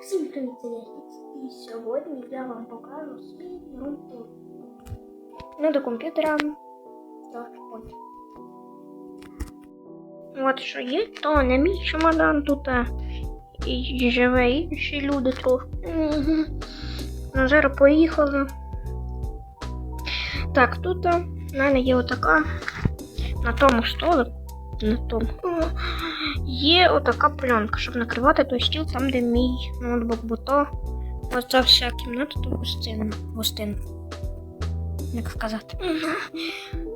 Всім привіт, я і сьогодні я вам покажу свій ноутбук. Ну, до комп'ютера. Так, от. Що є, то не мій чемодан тут і живе інші люди трохи. Ну, зараз поїхали. Так, тут в мене є отака на тому столику. На тому. Є отака пленка, щоб накривати той стіл там, де мій ноутбук, бо то оця вся кімната то гостин. гостин. Як сказати.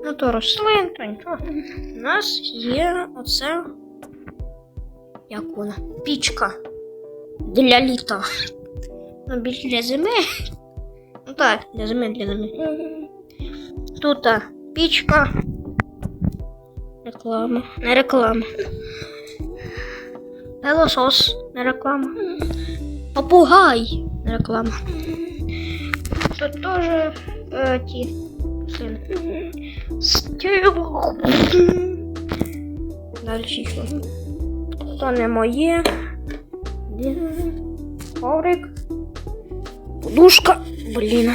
Ну то рослин, то нічого. У нас є оце. Як вона? Пічка для літа. Ну, більш для зими. Ну так, для зими, для зими. Тут а, пічка. Реклама. Не реклама. Пилосос. Не реклама. Попугай. Не реклама. Тут теж е, ті. слини. Стіл. Далі що? То не моє. Коврик. Подушка. Блін.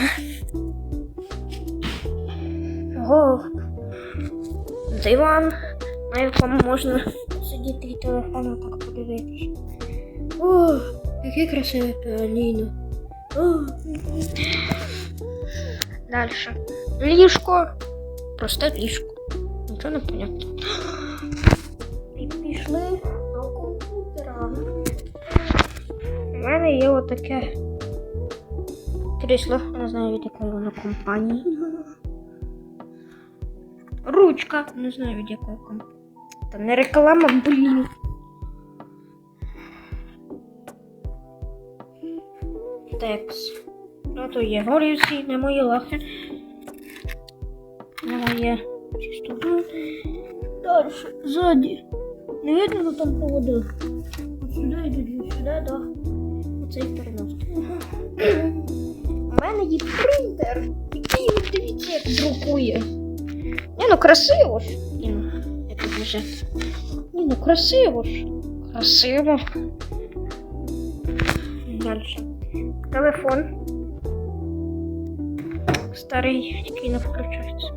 Ого. Диван, на якому можна сидіти і телефоном так подивитися. О, яке красиве піаніно. Дальше. Ліжко. Просте ліжко. Нічого не понятно. І пішли до комп'ютера. У мене є отаке крісло. Не знаю від якої воно компанії. Ручка. Не знаю від якої компанії. Та не реклама, блін. Текс. Ну то є горівці, не мої лахи. Не моє чисто. Далі, ззаді. Не видно, хто там поводив. От сюди йдуть, сюди, да. Оцей переносить. У мене є принтер. Який дивіться, як друкує. Ні, ну красиво ж. Лежить. Ні, ну красиво ж. Красиво. Дальше. Телефон. Старий, який не включається.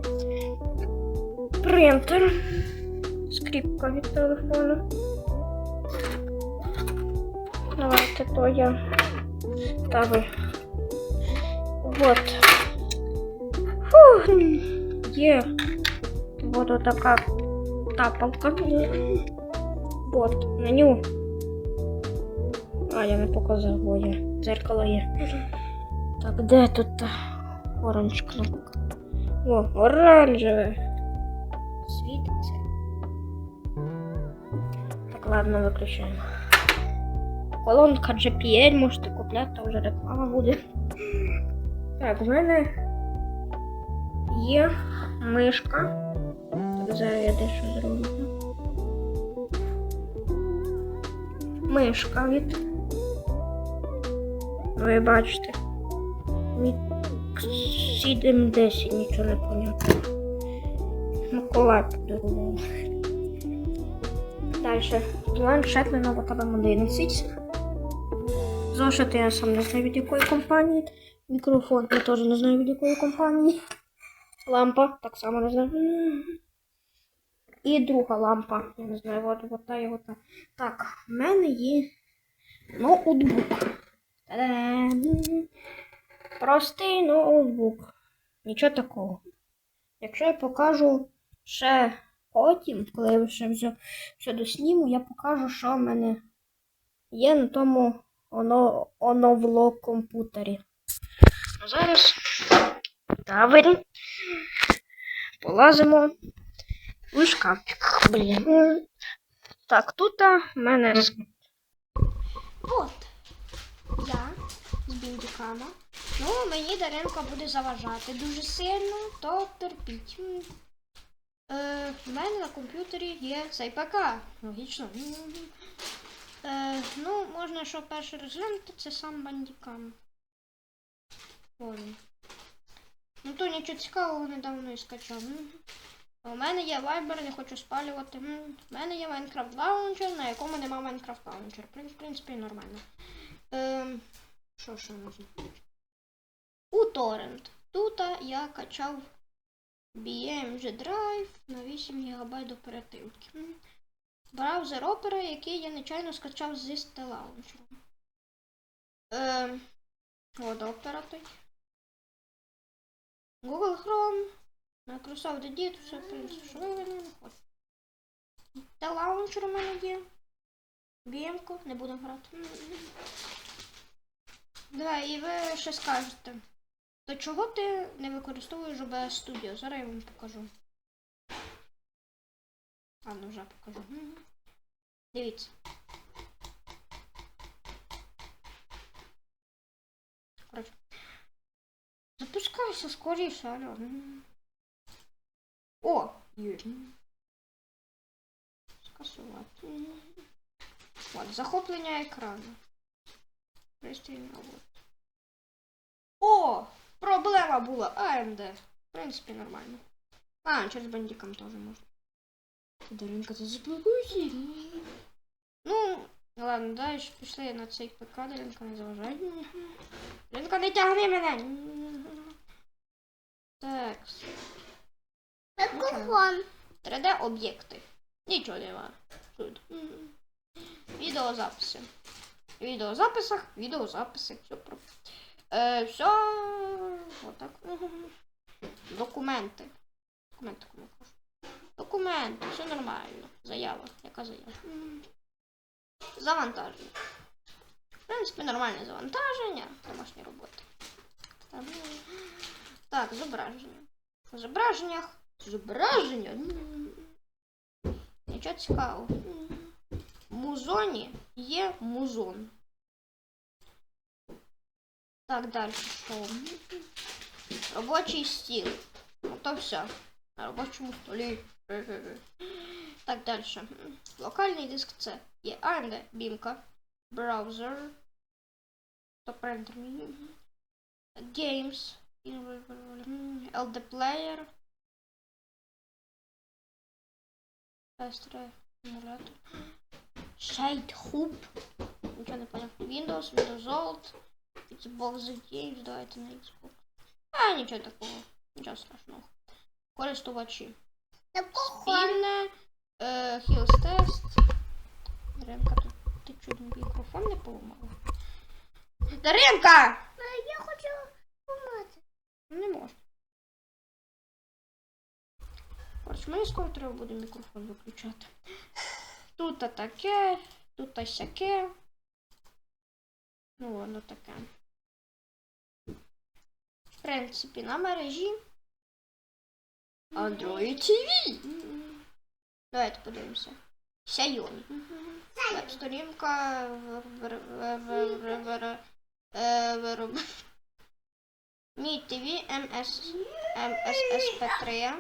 Принтер. Скріпка від телефону. Давайте то я ставлю. Вот. Фух. Є. Вот така тапалка. Вот, меню. А, я не показав, бо є. Дзеркало є. Так, де тут оранж кнопка? О, оранжеве. Світиться. Так, ладно, виключаємо. Колонка JPL можете купляти, там вже реклама буде. Так, в мене є мишка. Зараз я дещо зроблю. Мишка від. Ви бачите. Від 710 нічого не понятно. Миколай подарував. Далі. Планшет на Novo 11. Зошит я сам не знаю від якої компанії. Мікрофон я теж не знаю від якої компанії. Лампа так само не знаю. І друга лампа. Я не знаю, от, от та і от та. Так, в мене є ноутбук. Простий ноутбук. Нічого такого. Якщо я покажу ще потім, коли я вже все, все досніму, я покажу, що в мене є на тому оно, оновло комп'ютері. А зараз тавері. Полазимо у шкафчик. Блін. Так, тут в мене. От. Я з біндюками. Ну, мені Даринка буде заважати дуже сильно, то терпіть. Е, в мене на комп'ютері є цей ПК. Логічно. Е, ну, можна, що перше розглянути, це сам бандікам. Ой. Ну то нічого цікавого недавно і скачав. У мене є Viber, не хочу спалювати. У мене є Minecraft Launcher, на якому нема Minecraft Launcher. В принципі, нормально. Е, Що ще можна? У торрент. Тут я качав BMG Drive на 8 ГБ оперативки. Браузер Opera, який я нечайно скачав зі стелаунчером. Ем, от Opera той. Google Chrome, Microsoft Edit, все, в принципі, що ви не хочете. Та лаунчер у мене є. Б'ємку, не будемо грати. Давай, і ви ще скажете. То чого ти не використовуєш OBS Studio? Зараз я вам покажу. А, ну вже покажу. Мгм. Дивіться. Коротше. Запускайся скоріше, алло. О! Є. Скасувати. От, захоплення екрану. Пристрій роботи. О! Проблема була. AMD. В принципі, нормально. А, через бандикам теж можна. Даринка, ти заблокуйся. Ну, ладно, далі пішли на цей ПК, Даринка не заважай. Даринка, не тягни мене. Так. Микрофон. 3D об'єкти. Нічого нема. Тут. Відеозаписи. Відеозаписах, відеозаписи. Все про. Е, все. Отак. Документи. Документи кому кажу. Документи, все нормально. Заява. Яка заява? Завантаження. В принципі, нормальне завантаження. Домашні роботи. Так, зображення. В зображеннях. Зображення. м. Нічого цікавого. В музоні є музон. Так, далі що? Робочий стіл. Ото все. На робочому столі. Так, далі. Локальний диск це є AMD, бімка, браузер, Games, LD Player, Пестре, емулятор, Shade Hub, нічого не поняв, Windows, Windows Alt, Xbox Games, давайте на Xbox. А, нічого такого, нічого страшного. Користувачі. Микрофон. Спільне, е, Hills Test. Даринка, тут ти чуть мікрофон не поламала. Даринка! Я хочу помати. Не можна. Коротше, мені скоро треба буде мікрофон виключати. Тут таке, тут сяке. Ну, воно таке. В принципі, на мережі. Android TV. Давайте подивимося. Xiaomi. Веб-сторінка е, Мій ТВ МС МССП3.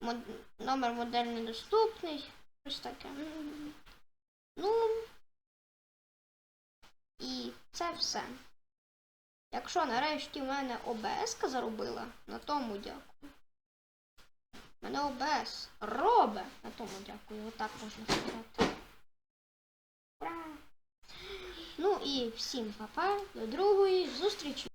Мод- Номер модель недоступний. Ось таке. Ну. І це все. Якщо нарешті в мене ОБС заробила, на тому дякую. Мене ОБС робе, на тому дякую. Отак можна сказати. Ну і всім па-па, до другої зустрічі!